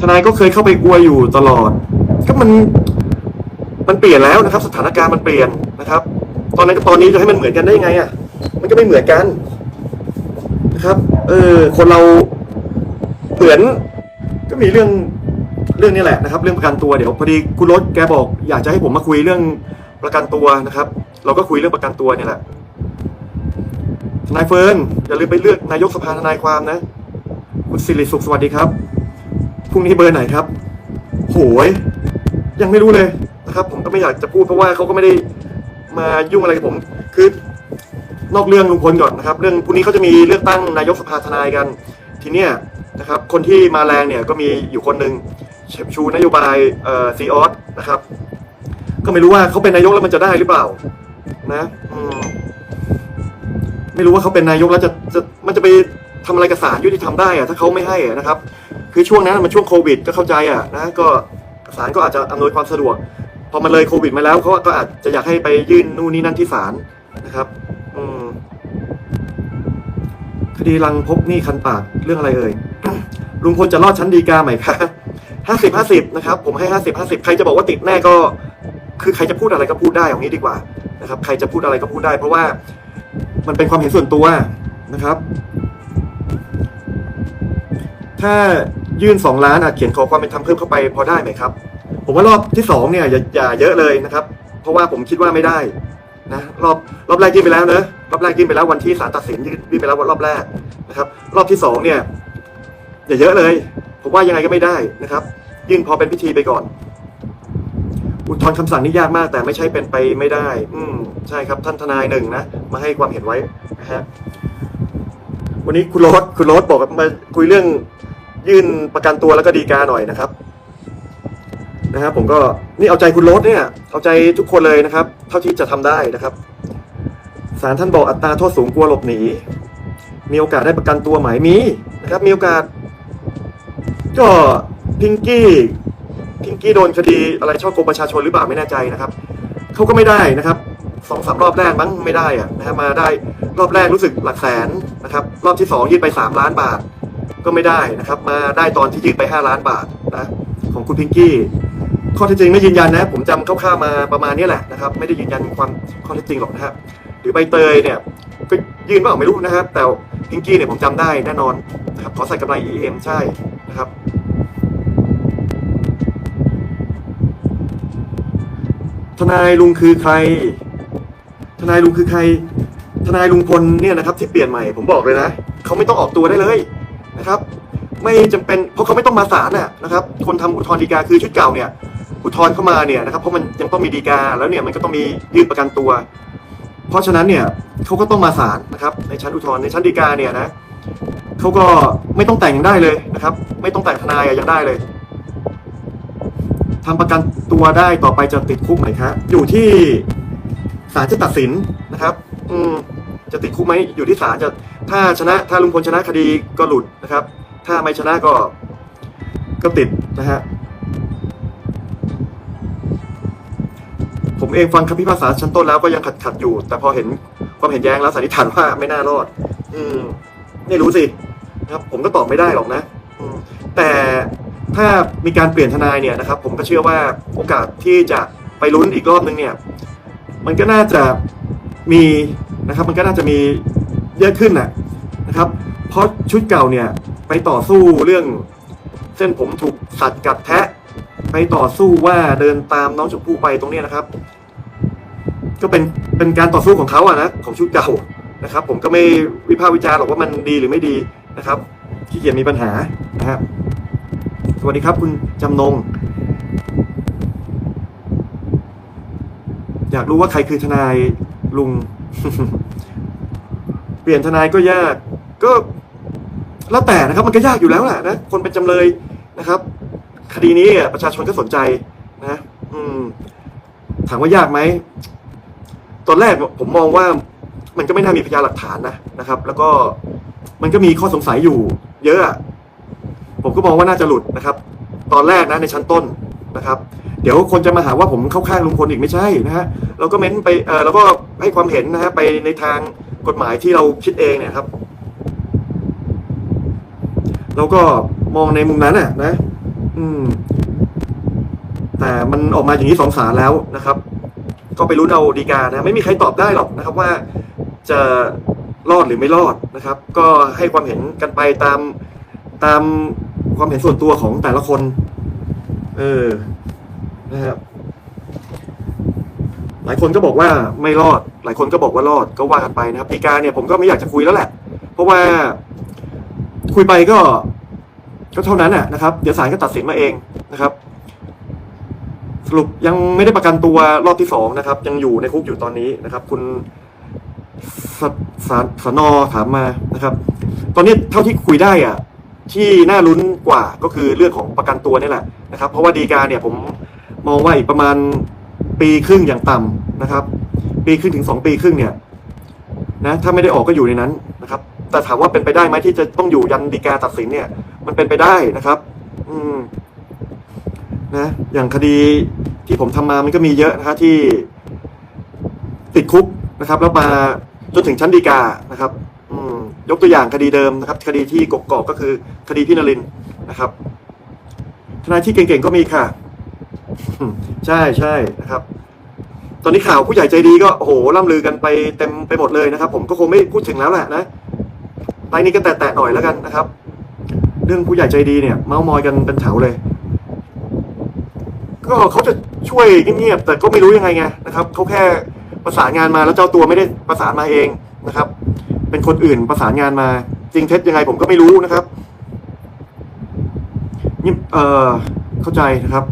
ทนายก็เคยเข้าไปกลัวอยู่ตลอด ก็มันมันเปลี่ยนแล้วนะครับ สถานการณ์มันเปลี่ยนนะครับ ตอนนั้นกับตอนนี้จะให้มันเหมือนกันได้ไงอะ มันก็ไม่เหมือนกันนะครับ เออคนเราเหมือนก็มีเรื่องเรื่องนี้แหละนะครับ เรื่องประกันตัวเดี๋ยวพอดีคุณรถแกบอก อยากจะให้ผมมาคุยเรื่องประกันตัวนะครับ เราก็คุยเรื่องประกันตัวเนี่ยแหละทนายเฟิร์นอย่าลืมไปเลือกนายกสภาทนายความนะ คุณสิริสุขสวัสดีครับ พรุ่งนี้เบอร์ไหนครับ โหย ยังไม่รู้เลยนะครับ ผมก็ไม่อยากจะพูดเพราะว่าเขาก็ไม่ได้มายุ่งอะไรกับผม คือนอกเรื่องลุงพลก่อนนะครับ เรื่องพรุ่งนี้เขาจะมีเลือกตั้งนายกสภาทนายกัน ทีเนี้ยนะครับ คนที่มาแรงเนี่ยก็มีอยู่คนหนึ่งชูนโยบายเอ่อซีออสนะครับ ก็ไม่รู้ว่าเขาเป็นนายกแล้วมันจะได้หรือเปล่า นะไม่รู้ว่าเขาเป็นนายกแล้วจะจะมันจะไปทำอะไรกับศาลยุติธรรมได้อะถ้าเขาไม่ให้นะครับ คือช่วงนั้นมันช่วงโควิดก็เข้าใจอะนะก็ศาลก็อาจจะอำนวยความสะดวกพอมันเลยโควิดมาแล้วเขาก็อาจจะอยากให้ไปยื่นนู่นนี่นั่นที่ศาลนะครับคดีลังพบหนี้คันปากเรื่องอะไรเอ่ยลุงพลจะรอดชั้นดีกาไหมคะห้าสิบห้าสิบนะครับ ผมให้ห้าสิบห้าสิบใครจะบอกว่าติดแน่ก็ คือใครจะพูดอะไรก็พูดได้อย่างนี้ดีกว่านะครับ ใครจะพูดอะไรก็พูดได้ เพราะว่ามันเป็นความเห็นส่วนตัวนะครับ ถ้า ยื่นสองล้านอาจเขียนขอความเป็นธรรมเพิ่มเข้าไปพอได้ไหมครับ ผมว่ารอบที่สองเนี่ยอย่าอย่าเยอะเลยนะครับ เพราะว่าผมคิดว่าไม่ได้นะรอบรอบแรกยื่นไปแล้วเนอะรอบแรกยื่นไปแล้ววันที่ศาลตัดสินยื่นไปแล้ววันรอบแรกนะครับ รอบที่สองเนี่ยอย่าเยอะเลย ผมว่ายังไงก็ไม่ได้นะครับ ยื่นพอเป็นพิธีไปก่อนอุทธรณ์คำสั่งนี่ยากมาก แต่ไม่ใช่เป็นไปไม่ได้ อืมใช่ครับท่านทนายหนึ่งนะมาให้ความเห็นไว้นะฮะวันนี้คุณโรสคุณโรสบอกมาคุยเรื่อง ยื่นประกันตัวแล้วก็ดีกาหน่อยนะครับนะฮะผมก็นี่เอาใจคุณโรสเนี่ยเอาใจทุกคนเลยนะครับ เท่าที่จะทำได้นะครับศาลท่านบอกอัตราโทษสูงกลัวหลบหนี มีโอกาสได้ประกันตัวไหมมีนะครับ มีโอกาส ก็พิงกี้พิงกี้โดนคดีอะไรช่อโกงประชาชนหรือเปล่าไม่แน่ใจนะครับเขาก็ไม่ได้นะครับสองสามรอบแรกมั้งไม่ได้อะนะฮะมาได้รอบแรกรู้สึกหลักแสนนะครับ รอบที่สองยื่นไปสามล้านบาท ก็ไม่ได้นะครับ มาได้ตอนที่ยื่นไปห้าล้านบาทนะของคุณพิงกี้ข้อเท็จจริงไม่ยืนยันนะ ผมจำคร่าวๆมาประมาณนี้แหละนะครับ ไม่ได้ยืนยันความข้อเท็จจริงหรอกนะครับหรือใบเตยเนี่ยก็ยืนเปล่าไม่รู้นะครับ แต่พิงกี้เนี่ยผมจำได้แน่นอนนะครับขอใส่กำไร EM ใช่นะครับทนายลุงคือใคร ทนายลุงคือใคร ทนายลุงพลเนี่ยนะครับที่เปลี่ยนใหม่ผมบอกเลยนะเขาไม่ต้องออกตัวได้เลย ไม่จำเป็นเพราะเขาไม่ต้องมาศาลน่ะนะครับ คนทำอุทธรณ์ฎีกาคือชุดเก่าเนี่ย อุทธรณ์เข้ามาเนี่ยนะครับเพราะมันยังต้องมีฎีกาแล้วเนี่ยมันก็ต้องมียื่นประกันตัว เพราะฉะนั้นเนี่ยเขาก็ต้องมาศาลนะครับ ในชั้นอุทธรณ์ในชั้นฎีกาเนี่ยนะเขาก็ไม่ต้องแต่งยังได้เลยนะครับ ไม่ต้องแต่งทนายยังได้เลยทำประกันตัวได้ต่อไปจะติดคุกไหมครับอยู่ที่ศาลจะตัดสินนะครับ อืมจะติดคุกไหมอยู่ที่ศาลจะถ้าชนะถ้าลุงพลชนะคดีก็หลุดนะครับ ถ้าไม่ชนะก็ก็ติดนะฮะ ผมเองฟังคำพิพากษาชั้นต้นแล้วก็ยังขัดขัดอยู่ แต่พอเห็นความเห็นแย้งแล้วสันนิษฐานว่าไม่น่ารอด อืมไม่รู้สินะครับ ผมก็ตอบไม่ได้หรอกนะแต่ถ้ามีการเปลี่ยนทนายเนี่ยนะครับ ผมก็เชื่อว่าโอกาสที่จะไปลุ้นอีกรอบนึงเนี่ย มันก็น่าจะมีนะครับ มันก็น่าจะมีเยอะขึ้นนะนะครับ เพราะชุดเก่าเนี่ยไปต่อสู้เรื่อง เส้นผมถูกสัตว์กัดแทะ ไปต่อสู้ว่าเดินตามน้องชมพู่ไปตรงนี้นะครับ ก็เป็นเป็นการต่อสู้ของเขาอะนะของชุดเก่านะครับ ผมก็ไม่วิพากษ์วิจารณ์หรอกว่ามันดีหรือไม่ดีนะครับขี้เกียจมีปัญหานะครับสวัสดีครับคุณจำนง อยากรู้ว่าใครคือทนายลุง เปลี่ยนทนายก็ยาก ก็ แล้วแต่นะครับมันก็ยากอยู่แล้วแหละนะคนเป็นจำเลยนะครับ คดีนี้ประชาชนก็สนใจนะอืมถามว่ายากไหมตอนแรกผมมองว่ามันก็ไม่น่ามีพยานหลักฐานนะนะครับ แล้วก็มันก็มีข้อสงสัยอยู่ เยอะอะผมก็มองว่าน่าจะหลุดนะครับ ตอนแรกนะในชั้นต้นนะครับ เดี๋ยวคนจะมาหาว่าผมเข้าข้างลุงพลอีกไม่ใช่นะฮะเราก็เม้นไปเออเราก็ให้ความเห็นนะฮะไปในทางกฎหมายที่เราคิดเองเนี่ยครับ เราก็มองในมุมนั้นน่ะ นะ อืม แต่มันออกมาอย่างนี้สองสารแล้วนะครับ ก็ไปรุ้นเอาดีกานะ ไม่มีใครตอบได้หรอกนะครับ ว่าจะรอดหรือไม่รอดนะครับ ก็ให้ความเห็นกันไปตามตามความเห็นส่วนตัวของแต่ละคน เออ นะครับ หลายคนก็บอกว่าไม่รอด หลายคนก็บอกว่ารอด ก็ว่ากันไปนะครับดีกาเนี่ยผมก็ไม่อยากจะคุยแล้วแหละ เพราะว่า คุยไปก็ ก็เท่านั้นนะนะครับ เดี๋ยวศาลก็ตัดสินมาเองนะครับ สรุปยังไม่ได้ประกันตัวรอบที่สองนะครับ ยังอยู่ในคุกอยู่ตอนนี้นะครับ คุณสสสนอถามมานะครับ ตอนนี้เท่าที่คุยได้อะ ที่น่าลุ้นกว่าก็คือเรื่องของประกันตัวนี่แหละนะครับ เพราะว่าดีกาเนี่ยผมมองว่าอีกประมาณปีครึ่งอย่างต่ำนะครับ ปีครึ่งถึงสองปีครึ่งเนี่ย นะ ถ้าไม่ได้ออกก็อยู่ในนั้น แต่ถามว่าเป็นไปได้ไหมที่จะต้องอยู่ยันฎีกาตัดสินเนี่ย มันเป็นไปได้นะครับ อืมนะอย่างคดีที่ผมทำมามันก็มีเยอะนะครับที่ติดคุกนะครับ แล้วมาจนถึงชั้นฎีกานะครับ อืมยกตัวอย่างคดีเดิมนะครับ คดีที่กกอกก็คือคดีพี่นรินนะครับ ทนายที่เก่งๆก็มีค่ะ ใช่ใช่นะครับ ตอนนี้ข่าวผู้ใหญ่ใจดีก็โอ้โหล่ำลือกันไปเต็มไปหมดเลยนะครับ ผมก็คงไม่พูดถึงแล้วแหละนะ รายนี้ก็แตะๆหน่อยแล้วกันนะครับ เรื่องผู้ใหญ่ใจดีเนี่ย เมาส์มอยกันเป็นแถวเลย ก็เขาจะช่วยเงียบๆแต่ก็ไม่รู้ยังไงไงนะครับเขาแค่ประสานงานมาแล้วเจ้าตัวไม่ได้ประสานมาเองนะครับ เป็นคนอื่นประสานงานมา จริงเท็จยังไงผมก็ไม่รู้นะครับนี่เออเข้าใจนะครับ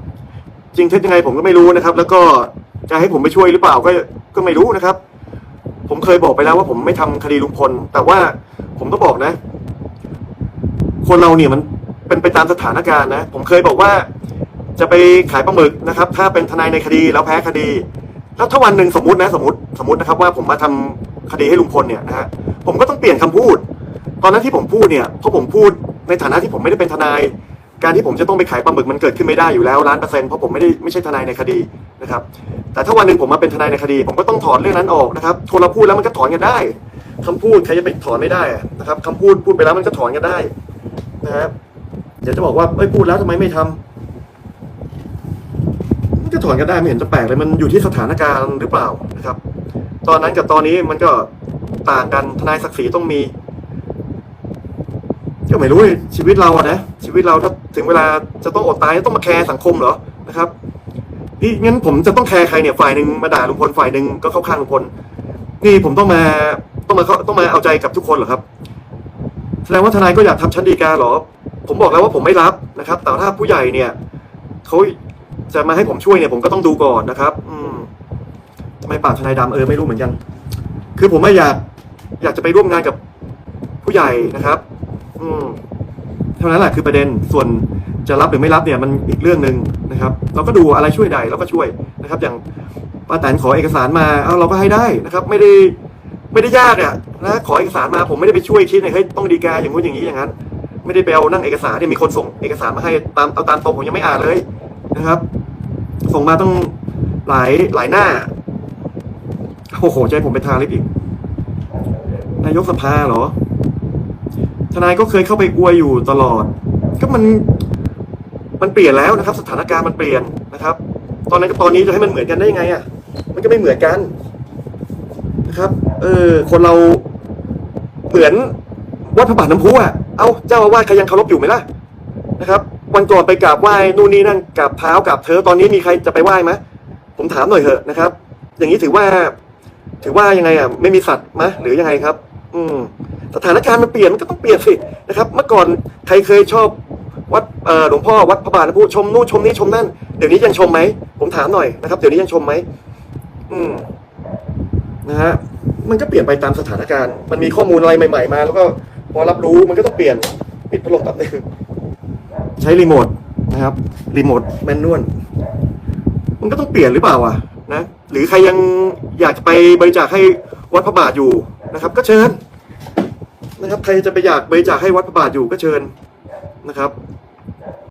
จริงเท็จยังไงผมก็ไม่รู้นะครับ แล้วก็จะให้ผมไปช่วยหรือเปล่าก็ก็ไม่รู้นะครับ ผมเคยบอกไปแล้วว่าผมไม่ทำคดีลุงพล แต่ว่า ผมก็บอกนะ คนเราเนี่ยมันเป็นไปตามสถานการณ์นะ ผมเคยบอกว่าจะไปขายปลาหมึกนะครับ ถ้าเป็นทนายในคดีแล้วแพ้คดี แล้วถ้าวันหนึ่งสมมตินะ สมมติสมมตินะครับว่าผมมาทำคดีให้ลุงพลเนี่ยนะฮะผมก็ต้องเปลี่ยนคำพูด ตอนนั้นที่ผมพูดเนี่ยเพราะผมพูดในฐานะที่ผมไม่ได้เป็นทนาย การที่ผมจะต้องไปขายปลาหมึกมันเกิดขึ้นไม่ได้อยู่แล้วล้านเปอร์เซ็นต์เพราะผมไม่ได้ไม่ใช่ทนายในคดีนะครับ แต่ถ้าวันหนึ่งผมมาเป็นทนายในคดี ผมก็ต้องถอนเรื่องนั้นออกนะครับคนเราพูดแล้วมันก็ถอนกันได้ คำพูดใครจะไปถอนไม่ได้นะครับคำพูดพูดไปแล้วมันก็ถอนกันได้นะครับเดี๋ยวจะบอกว่าเอ้ยพูดแล้วทำไมไม่ทำมันก็ถอนกันได้ไม่เห็นจะแปลกเลยมันอยู่ที่สถานการณ์หรือเปล่านะครับ ตอนนั้นกับตอนนี้มันก็ต่างกันทนายศักดิ์ศรีต้องมีก็ไม่รู้ชีวิตเราอะนะชีวิตเราถ้าถึงเวลาจะต้องอดตายต้องมาแคร์สังคมเหรอนะครับนี่งั้นผมจะต้องแคร์ใครเนี่ยฝ่ายหนึ่งมาด่าลุงพลฝ่ายหนึ่งก็เข้าข้างลุงพลนี่ผมต้องมา มาเขาต้องมาเอาใจกับทุกคนเหรอครับ แสดงว่าทนายก็อยากทำชั้นดีกาเหรอ ผมบอกแล้วว่าผมไม่รับนะครับ แต่ถ้าผู้ใหญ่เนี่ยเขาจะมาให้ผมช่วยเนี่ยผมก็ต้องดูก่อนนะครับ อืมทำไมปากทนายดำเออไม่รู้เหมือนกัน คือผมไม่อยากอยากจะไปร่วมงานกับผู้ใหญ่นะครับ อืมเท่านั้นแหละคือประเด็นส่วนจะรับหรือไม่รับเนี่ยมันอีกเรื่องหนึ่งนะครับ เราก็ดูอะไรช่วยได้เราก็ช่วยนะครับ อย่างป้าแตนขอเอกสารมาเอาเราก็ให้ได้นะครับ ไม่ได้ ไม่ได้ยากอะนะขอเอกสารมาผมไม่ได้ไปช่วยคิดเนี่ยเฮ้ยต้องดีกาอย่างงู้นอย่างนี้อย่างนั้น ไม่ได้ไปเอานั่งเอกสารเนี่ยมีคนส่งเอกสารมาให้ตามเอาตามตรงผมยังไม่อ่านเลยนะครับ ส่งมาต้องหลายหลายหน้าโอ้โหใจผมเป็นทางลิฟอีก นายกสภาเหรอ ทนายก็เคยเข้าไปอวยอยู่ตลอด ก็มันมันเปลี่ยนแล้วนะครับ สถานการณ์มันเปลี่ยนนะครับ ตอนนั้นกับตอนนี้จะให้มันเหมือนกันได้ยังไงอะ มันก็ไม่เหมือนกันนะครับ เออ คนเราเหมือนวัดพระบาทน้ำพุอะ เอ้าเจ้าอาวาสใครยังเคารพอยู่ไหมล่ะนะครับ วันก่อนไปกราบไหว้นู่นนี่นั่นกราบเท้ากราบเธอตอนนี้มีใครจะไปไหว้ไหมผมถามหน่อยเถอะนะครับ อย่างนี้ถือว่า ถือว่ายังไงอะ ไม่มีสัตว์มะหรือยังไงครับ อืมสถานการณ์มันเปลี่ยนมันก็ต้องเปลี่ยนสินะครับ เมื่อก่อนใครเคยชอบวัดหลวงพ่อวัดพระบาทน้ำพุชมนู่นชมนี่ชมนั่นเดี๋ยวนี้ยังชมไหมผมถามหน่อยนะครับ เดี๋ยวนี้ยังชมไหมอืมนะฮะ มันก็เปลี่ยนไปตามสถานการณ์ มันมีข้อมูลอะไรใหม่ ๆ มา แล้วก็พอรับรู้มันก็ต้องเปลี่ยนปิดพัดลมแป๊บนึงใช้รีโมทนะครับรีโมทแมนนวลมันก็ต้องเปลี่ยนหรือเปล่าอะนะหรือใครยังอยากจะไปบริจาคให้วัดพระบาทอยู่นะครับ ก็เชิญนะครับ ใครจะไปอยากบริจาคให้วัดพระบาทอยู่ก็เชิญนะครับ